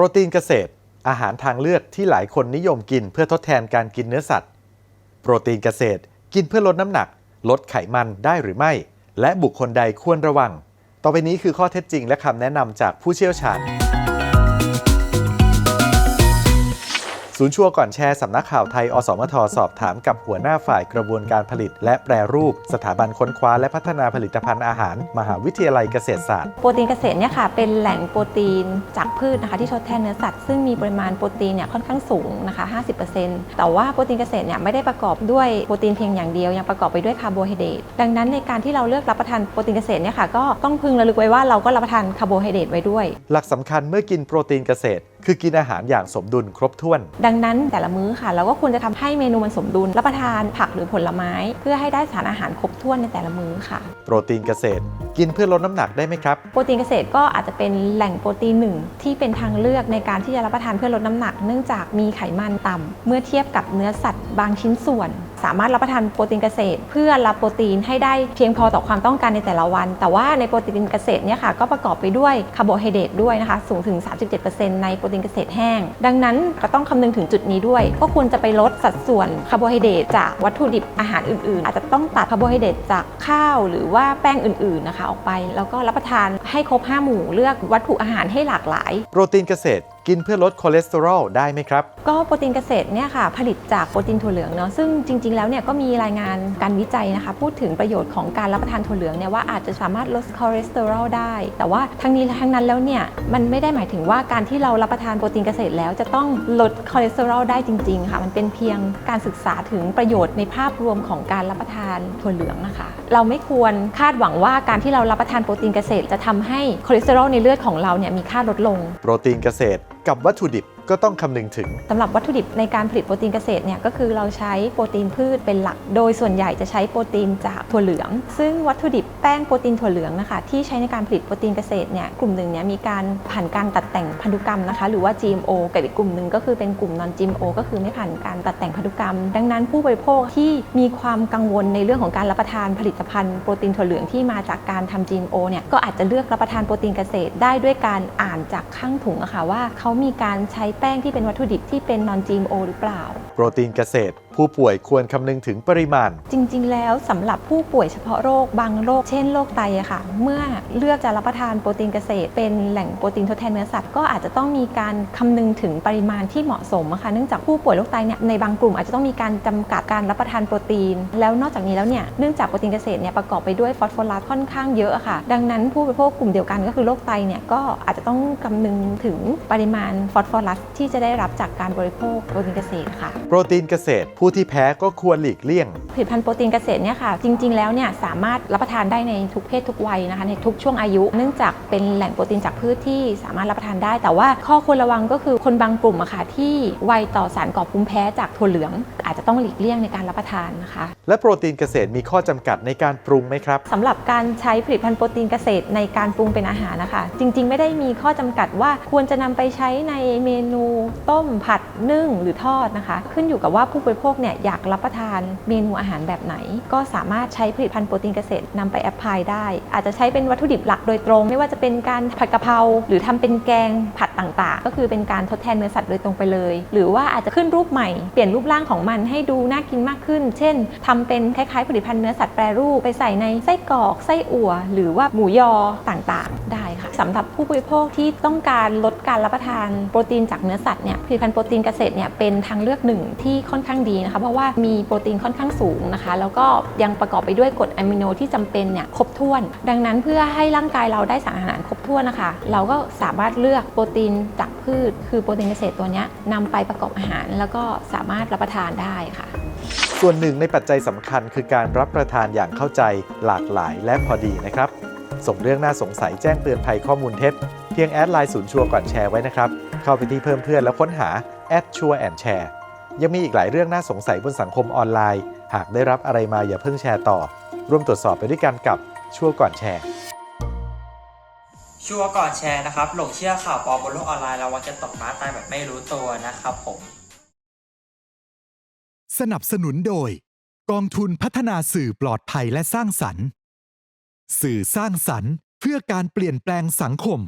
รตีนเกษตร อาหารทางเลือกที่หลายคนนิยมกินเพื่อทดแทนการกินเนื้อสัตว์ โปรตีนเกษตรกินเพื่อลดน้ำหนัก ลดไขมันได้หรือไม่ และบุคคลใดควรระวัง ต่อไปนี้คือข้อเท็จจริงและคำแนะนำจากผู้เชี่ยวชาญ ศูนย์ชัวร์ก่อนแชร์สำนักข่าวไทย อสมทสอบถามกับหัวหน้าฝ่ายกระบวนการผลิต และแปรรูป สถาบันค้นคว้าและพัฒนาผลิตภัณฑ์อาหาร มหาวิทยาลัยเกษตรศาสตร์ โปรตีนเกษตรเนี่ยค่ะเป็นแหล่งโปรตีนจากพืชนะคะที่ทดแทนเนื้อสัตว์ซึ่งมีปริมาณโปรตีนเนี่ยค่อนข้างสูงนะคะ 50%แต่ว่าโปรตีนเกษตรเนี่ยไม่ได้ประกอบด้วยโปรตีนเพียงอย่างเดียวยังประกอบไปด้วยคาร์โบไฮเดรตดังนั้นในการที่เราเลือกรับประทานโปรตีนเกษตรเนี่ยค่ะก็ต้องพึงระลึกไว้ว่าเราก็รับประทานคาร์โบไฮเดรตไว้ด้วย หลักสำคัญเมื่อกินโปรตีนเกษตร คือกินอาหารอย่างสมดุลครบถ้วน ดังนั้นแต่ละมื้อค่ะเราก็ควรจะทำให้เมนูมันสมดุลรับประทานผักหรือผลไม้ เพื่อให้ได้สารอาหารครบถ้วนในแต่ละมื้อค่ะ โปรตีนเกษตร กินเพื่อลดน้ำหนักได้ไหมครับ โปรตีนเกษตรก็อาจจะเป็นแหล่งโปรตีนหนึ่งที่เป็นทางเลือกในการที่จะรับประทานเพื่อลดน้ำหนัก เนื่องจากมีไขมันต่ำเมื่อเทียบกับเนื้อสัตว์บางชิ้นส่วน สามารถรับประทานโปรตีนเกษตร เพื่อรับโปรตีนให้ได้เพียงพอต่อความต้องการในแต่ละวัน แต่ว่าในโปรตีนเกษตรเนี่ยค่ะก็ประกอบไปด้วยคาร์โบไฮเดรตด้วยนะคะ สูงถึง 37%ในโปรตีนเกษตรแห้ง ดังนั้นก็ต้องคำนึงถึงจุดนี้ด้วย ก็ควรจะไปลดสัดส่วนคาร์โบไฮเดรตจากวัตถุดิบอาหารอื่นๆ อาจจะต้องตัดคาร์โบไฮเดรตจากข้าวหรือว่าแป้งอื่นๆนะคะออกไป แล้วก็รับประทานให้ครบห้าหมู่เลือกวัตถุอาหารให้หลากหลาย โปรตีนเกษตร กินเพื่อลดคอเลสเตอรอลได้ไหมครับ ก็โปรตีนเกษตรเนี่ยค่ะผลิตจากโปรตีนถั่วเหลืองเนาะซึ่งจริง ๆ แล้วเนี่ยก็มีรายงานการวิจัยนะคะ พูดถึงประโยชน์ของการรับประทานถั่วเหลืองเนี่ยว่าอาจจะสามารถลดคอเลสเตอรอลได้ แต่ว่าทั้งนี้ทั้งนั้นแล้วเนี่ยมันไม่ได้หมายถึงว่าการที่เรารับประทานโปรตีนเกษตรแล้วจะต้องลดคอเลสเตอรอลได้จริง ๆ ค่ะ มันเป็นเพียงการศึกษาถึงประโยชน์ในภาพรวมของการรับประทานถั่วเหลืองนะคะเราไม่ควรคาดหวังว่าการที่เรารับประทานโปรตีนเกษตร จะทำให้คอเลสเตอรอลในเลือดของเราเนี่ยมีค่าลดลง โปรตีนเกษตร กับวัตถุดิบ ก็ต้องคำนึงถึงสำหรับวัตถุดิบในการผลิตโปรตีนเกษตรเนี่ยก็คือเราใช้โปรตีนพืชเป็นหลัก โดยส่วนใหญ่จะใช้โปรตีนจากถั่วเหลือง ซึ่งวัตถุดิบแป้งโปรตีนถั่วเหลืองนะคะที่ใช้ในการผลิตโปรตีนเกษตรเนี่ยกลุ่มหนึ่งเนี่ยมีการผ่านการตัดแต่งพันธุกรรมนะคะหรือว่า GMO กับอีกกลุ่มหนึ่งก็คือเป็นกลุ่ม non GMO ก็คือไม่ผ่านการตัดแต่งพันธุกรรม ดังนั้นผู้บริโภคที่มีความกังวลในเรื่องของการรับประทานผลิตภัณฑ์โปรตีนถั่วเหลืองที่มาจากการทำ GMO เนี่ยก็อาจจะเลือกรับประทานโปรตีนเกษตร ได้ด้วยการอ่านจากข้างถุงอะค่ะว่าเขามีการใช้แป้งที่เป็นวัตถุดิบที่เป็น non GMO หรือเปล่า โปรตีนเกษตร ผู้ป่วยควรคำนึงถึงปริมาณ จริงๆ แล้วสำหรับผู้ป่วยเฉพาะโรคบางโรค เช่นโรคไตอะค่ะ เมื่อเลือกจะรับประทานโปรตีนเกษตร เป็นแหล่งโปรตีนทดแทนเนื้อสัตว์ก็อาจจะต้องมีการคำนึงถึงปริมาณที่เหมาะสมอะคะเนื่องจากผู้ป่วยโรคไตเนี่ยในบางกลุ่มอาจจะต้องมีการจำกัดการรับประทานโปรตีน แล้วนอกจากนี้แล้วเนี่ยเนื่องจากโปรตีนเกษตรเนี่ยประกอบไปด้วยฟอสฟอรัสค่อนข้างเยอะอะค่ะ ดังนั้นผู้บริโภคกลุ่มเดียวกันก็คือโรคไตเนี่ยก็อาจจะต้องคำนึงถึงปริมาณฟอสฟอรัสที่จะได้รับจากการบริโภคโปรตีนเกษตรค่ะโปรตีนเกษตร ผู้ที่แพ้ก็ควรหลีกเลี่ยง ผลิตภัณฑ์โปรตีนเกษตรเนี่ยค่ะ จริง ๆ แล้วเนี่ยสามารถรับประทานได้ในทุกเพศทุกวัยนะคะในทุกช่วงอายุ เนื่องจากเป็นแหล่งโปรตีนจากพืชที่สามารถรับประทานได้ แต่ว่าข้อควรระวังก็คือคนบางกลุ่มอะค่ะที่ไวต่อสารก่อภูมิแพ้จากถั่วเหลือง อาจจะต้องหลีกเลี่ยงในการรับประทานนะคะและโปรตีนเกษตรมีข้อจำกัดในการปรุงไหมครับสำหรับการใช้ผลิตภัณฑ์โปรตีนเกษตรในการปรุงเป็นอาหารนะคะ จริง ๆ ไม่ได้มีข้อจำกัดว่าควรจะนำไปใช้ในเมนูต้มผัดนึ่งหรือทอดนะคะขึ้นอยู่กับว่าผู้บริโภคเนี่ยอยากรับประทานเมนูอาหารแบบไหน ก็สามารถใช้ผลิตภัณฑ์โปรตีนเกษตรนำไปแอพพลายได้ อาจจะใช้เป็นวัตถุดิบหลักโดยตรง ไม่ว่าจะเป็นการผัดกะเพราหรือทำเป็นแกงผัดต่างๆ ก็คือเป็นการทดแทนเนื้อสัตว์โดยตรงไปเลย หรือว่าอาจจะขึ้นรูปใหม่เปลี่ยนรูปร่างของมันให้ดูน่ากินมากขึ้น เช่นทำเป็นคล้ายๆผลิตภัณฑ์เนื้อสัตว์แปรรูปไปใส่ในไส้กรอกไส้อั่ว หรือว่าหมูยอต่างๆ ได้ สำหรับผู้บริโภคที่ต้องการลดการรับประทานโปรตีนจากเนื้อสัตว์เนี่ยผลิตภัณฑ์โปรตีนเกษตรเนี่ยเป็นทางเลือกหนึ่งที่ค่อนข้างดีนะคะเพราะว่ามีโปรตีนค่อนข้างสูงนะคะ แล้วก็ยังประกอบไปด้วยกรดอะมิโนที่จำเป็นเนี่ยครบถ้วน ดังนั้นเพื่อให้ร่างกายเราได้สารอาหารครบถ้วนนะคะ เราก็สามารถเลือกโปรตีนจากพืช คือโปรตีนเกษตรตัวนี้นำไปประกอบอาหาร แล้วก็สามารถรับประทานได้ค่ะ ส่วนหนึ่งในปัจจัยสำคัญคือการรับประทานอย่างเข้าใจหลากหลายและพอดีนะครับ ส่งเรื่องน่าสงสัยแจ้งเตือนภัยข้อมูลเท็จ เพียงแอดไลน์ศูนย์ชัวร์ก่อนแชร์ไว้นะครับ เข้าไปที่เพิ่มเพื่อนแล้วค้นหาแอดชัวร์แอนแชร์ยังมีอีกหลายเรื่องน่าสงสัยบนสังคมออนไลน์ หากได้รับอะไรมาอย่าเพิ่งแชร์ต่อ ร่วมตรวจสอบไปด้วยกันกับชัวร์ก่อนแชร์ ชัวร์ก่อนแชร์นะครับ หลงเชื่อข่าวปลอมบนโลกออนไลน์แล้ววักจะตกม้าตายแบบไม่รู้ตัวนะครับผม สนับสนุนโดย กองทุนพัฒนาสื่อปลอดภัยและสร้างสรรค์ สื่อสร้างสรรค์ เพื่อการเปลี่ยนแปลงสังคม